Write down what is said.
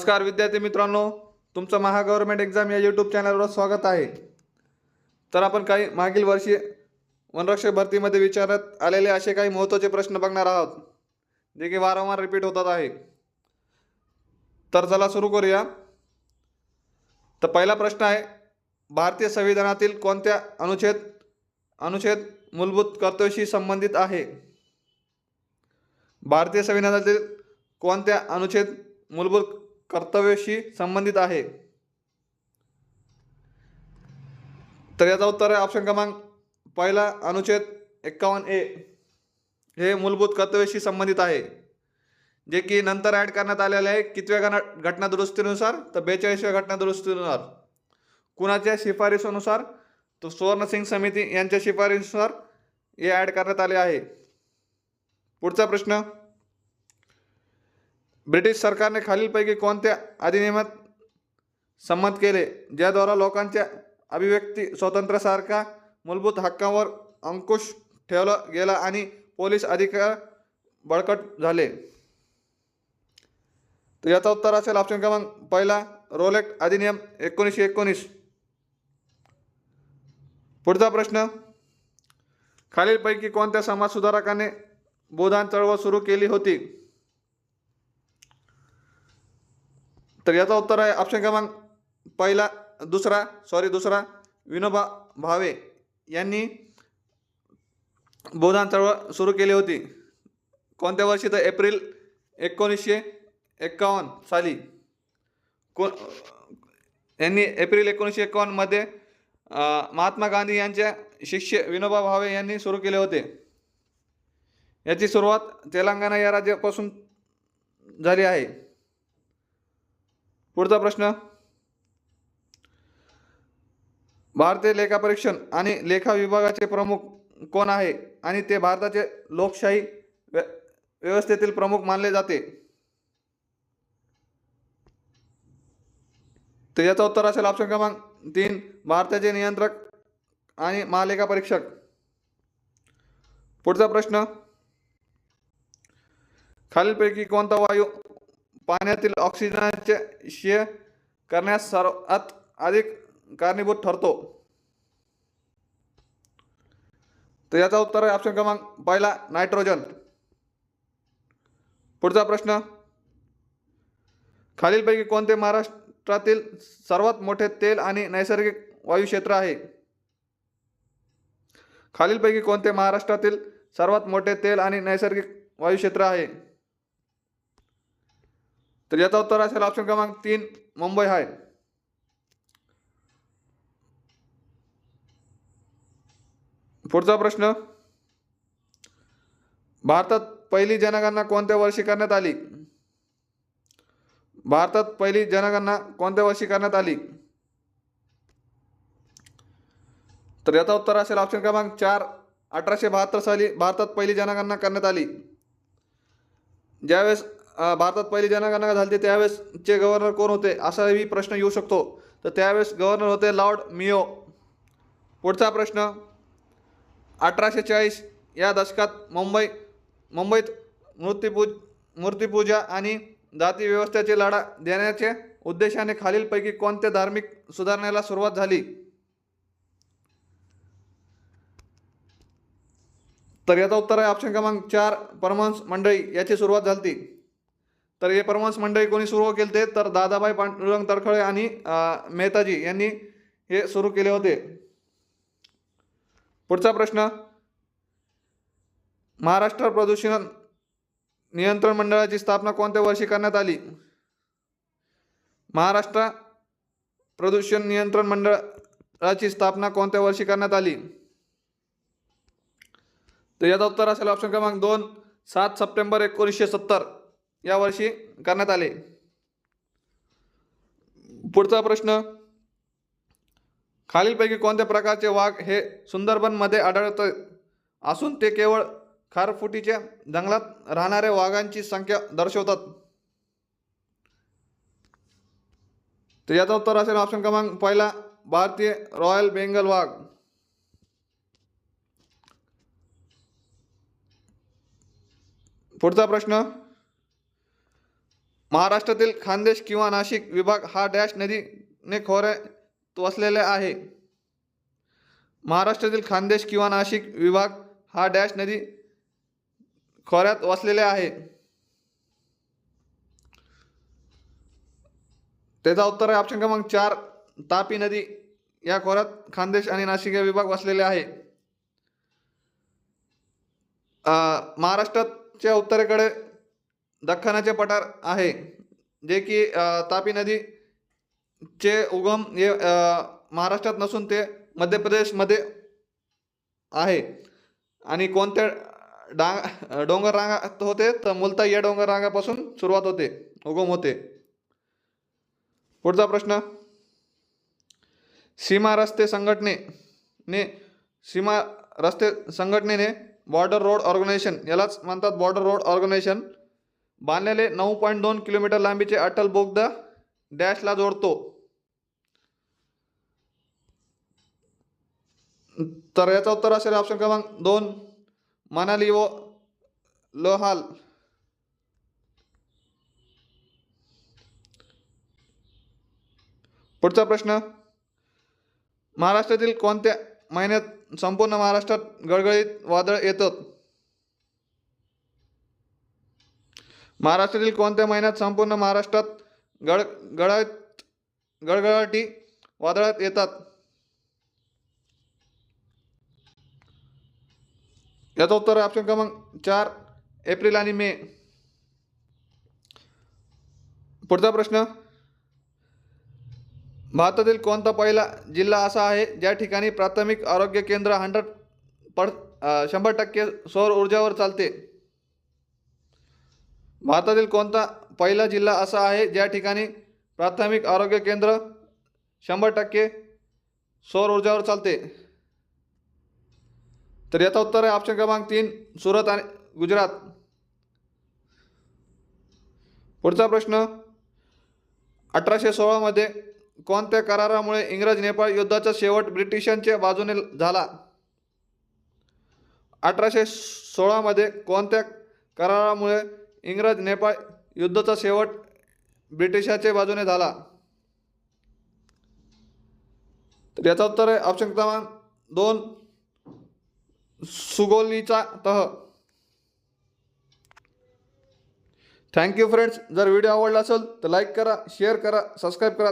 नमस्कार विद्यार्थी मित्रांनो तुमचं महा एक्झाम या यूट्यूब चॅनलवर स्वागत आहे. तर आपण काही मागील वर्षी वनरक्षक भरतीमध्ये विचारत आलेले असे काही महत्त्वाचे प्रश्न बघणार आहोत जे की वारंवार रिपीट होतात आहे. तर चला सुरू करूया. तर पहिला प्रश्न आहे भारतीय संविधानातील कोणत्या अनुच्छेद अनुच्छेद मूलभूत कर्तव्याशी संबंधित आहे? भारतीय संविधानातील कोणत्या अनुच्छेद मूलभूत कर्तव्याशी संबंधित आहे. तर याचा उत्तर आहे ऑप्शन क्रमांक पहिला अनुच्छेद एक्कावन्न ए. हे मूलभूत कर्तव्याशी संबंधित आहे. जे की नंतर ॲड करण्यात आलेले आहे. कितव्या घटना घटना दुरुस्तीनुसार तर बेचाळीसव्या घटना दुरुस्तीनुसार कुणाच्या शिफारसीनुसार तो सुवर्णसिंग समिती यांच्या शिफारसीनुसार हे ॲड करण्यात आले आहे. पुढचा प्रश्न ब्रिटिश सरकारने खालीलपैकी कोणत्या अधिनियमात संमत केले? ज्याद्वारा लोकांच्या अभिव्यक्ती स्वातंत्र्यासारख्या मूलभूत हक्कांवर अंकुश ठेवला गेला आणि पोलीस अधिकार बळकट झाले. तर याचा उत्तर असेल ऑप्शन क्रमांक पहिला रोलेक्ट अधिनियम एकोणीसशे एकोणीस. पुढचा प्रश्न खालीलपैकी कोणत्या समाजसुधारकाने बोधान चळवळ सुरू केली होती? तर याचा उत्तर आहे ऑप्शन क्रमांक पहिला दुसरा सॉरी दुसरा विनोबा भावे यांनी बोधान चळवळ सुरू केली होती. कोणत्या वर्षी तर एप्रिल एकोणीसशे एक्कावन्न साली? को यांनी एप्रिल एकोणीसशे एकावन्नमध्ये महात्मा गांधी यांच्या शिष्य विनोबा भावे यांनी सुरू केले होते. याची सुरुवात तेलंगणा या राज्यापासून झाली आहे. पुढचा प्रश्न. भारतीय लेखापरीक्षण आणि लेखा विभागाचे प्रमुख कोण आहे? आणि ते भारताचे लोकशाही व्य व्यवस्थेतील प्रमुख मानले जाते. तर याचं उत्तर असेल ऑप्शन क्रमांक तीन भारताचे नियंत्रक आणि महालेखा परीक्षक. पुढचा प्रश्न. खालीलपैकी कोणता वायू पाण्यातील ऑक्सिजनचे क्षय करण्यास सर्वात अधिक कारणीभूत ठरतो. तर याचा उत्तर आहे ऑप्शन क्रमांक पहिला नायट्रोजन पुढचा प्रश्न खालीलपैकी कोणते महाराष्ट्रातील सर्वात मोठे तेल आणि नैसर्गिक वायू क्षेत्र आहे? खालीलपैकी कोणते महाराष्ट्रातील सर्वात मोठे तेल आणि नैसर्गिक वायू क्षेत्र आहे? तर याचा उत्तर असेल ऑप्शन क्रमांक तीन मुंबई आहे पुढचा प्रश्न. भारतात पहिली जनगणना कोणत्या वर्षी करण्यात आली? भारतात पहिली जनगणना कोणत्या वर्षी करण्यात आली? तर याचा उत्तर असेल ऑप्शन क्रमांक चार अठराशे बहात्तर साली भारतात पहिली जनगणना करण्यात आली. ज्यावेळेस भारतात पहिली जनगणना झाली होती त्यावेळेसचे गव्हर्नर कोण होते असाही प्रश्न येऊ शकतो. तर त्यावेळेस गव्हर्नर होते लॉर्ड मियो पुढचा प्रश्न अठराशे चाळीस या दशकात मुंबई मुंबईत मूर्तिपूज मूर्तिपूजा आणि जाती व्यवस्थेचे लढा देण्याच्या उद्देशाने खालीलपैकी कोणत्या धार्मिक सुधारणेला सुरुवात झाली? तर याचा उत्तर आहे ऑप्शन क्रमांक चार परमहंस मंडळी याची सुरुवात झाली तर हे परमहंस मंडळी कोणी सुरू केले ते तर दादाभाई पांडुरंग तडखळे आणि मेहताजी यांनी हे सुरू केले होते. पुढचा प्रश्न महाराष्ट्र प्रदूषण नियंत्रण मंडळाची स्थापना कोणत्या वर्षी करण्यात आली? महाराष्ट्र प्रदूषण नियंत्रण मंडळाची स्थापना कोणत्या वर्षी करण्यात आली? तर याचा उत्तर असेल ऑप्शन क्रमांक दोन सात सप्टेंबर एकोणीसशे सत्तर. यावर्षी करण्यात आले. पुढचा प्रश्न खालीलपैकी कोणत्या प्रकारचे वाघ हे सुंदरबनमध्ये आढळत असून ते केवळ खारफुटीच्या जंगलात राहणाऱ्या वाघांची संख्या दर्शवतात. तर याचं उत्तर असेल ऑप्शन क्रमांक पहिला भारतीय रॉयल बेंगल वाघ. पुढचा प्रश्न महाराष्ट्रातील खानदेश किंवा नाशिक विभाग हा डॅश नदीने खोऱ्यात वसलेला आहे. महाराष्ट्रातील खानदेश किंवा नाशिक विभाग हा डॅश नदी खोऱ्यात वसलेले आहे. त्याचा उत्तर आहे ऑप्शन क्रमांक चार तापी नदी या खोऱ्यात खानदेश आणि नाशिक या विभाग वसलेले आहे. महाराष्ट्राच्या उत्तरेकडे दख्खनाचे पठार आहे जे की तापी तापी नदीचे उगम हे महाराष्ट्रात नसून ते मध्य प्रदेशमध्ये आहे. आणि कोणत्या डांग डोंगर रांगात होते तर मुलता या डोंगर रांगापासून सुरुवात होते उगम होते. पुढचा प्रश्न. सीमा रस्ते संघटनेने सीमा रस्ते संघटनेने बॉर्डर रोड ऑर्गनायझेशन यालाच म्हणतात बॉर्डर रोड ऑर्गनायझेशन बांधलेले नऊ पॉईंट दोन किलोमीटर लांबीचे अटल बोगदा डॅशला जोडतो. तर याचं उत्तर असेल ऑप्शन क्रमांक दोन मनाली व लोहाल. पुढचा प्रश्न महाराष्ट्रातील कोणत्या महिन्यात संपूर्ण महाराष्ट्रात गडगडीत वादळ येतात महाराष्ट्रातील कोणत्या महिन्यात संपूर्ण महाराष्ट्रात गड गडात गडगडाटी वादळात येतात? याचं उत्तर ऑप्शन क्रमांक चार एप्रिल आणि मे. पुढचा प्रश्न. भारतातील कोणता पहिला जिल्हा असा आहे ज्या ठिकाणी प्राथमिक आरोग्य केंद्र हंड्रेड पर शंभर टक्के सौर ऊर्जावर चालते? भारतातील कोणता पहिला जिल्हा असा आहे? ज्या ठिकाणी प्राथमिक आरोग्य केंद्र शंभर टक्के सौर ऊर्जावर चालते. तर याचा उत्तर आहे ऑप्शन क्रमांक तीन सुरत आणि गुजरात. पुढचा प्रश्न अठराशे सोळामध्ये कोणत्या करारामुळे इंग्रज नेपाळ युद्धाचा शेवट ब्रिटिशांच्या बाजूने झाला? अठराशे सोळामध्ये कोणत्या करारामुळे इंग्रज नेपाळ युद्धाचा शेवट ब्रिटिशाच्या बाजूने झाला. तर याचा उत्तर आहे ऑप्शन क्रमांक दोन सुगोलीचा तह. थँक्यू फ्रेंड्स जर व्हिडिओ आवडला असेल तर लाईक करा शेअर करा सबस्क्राईब करा.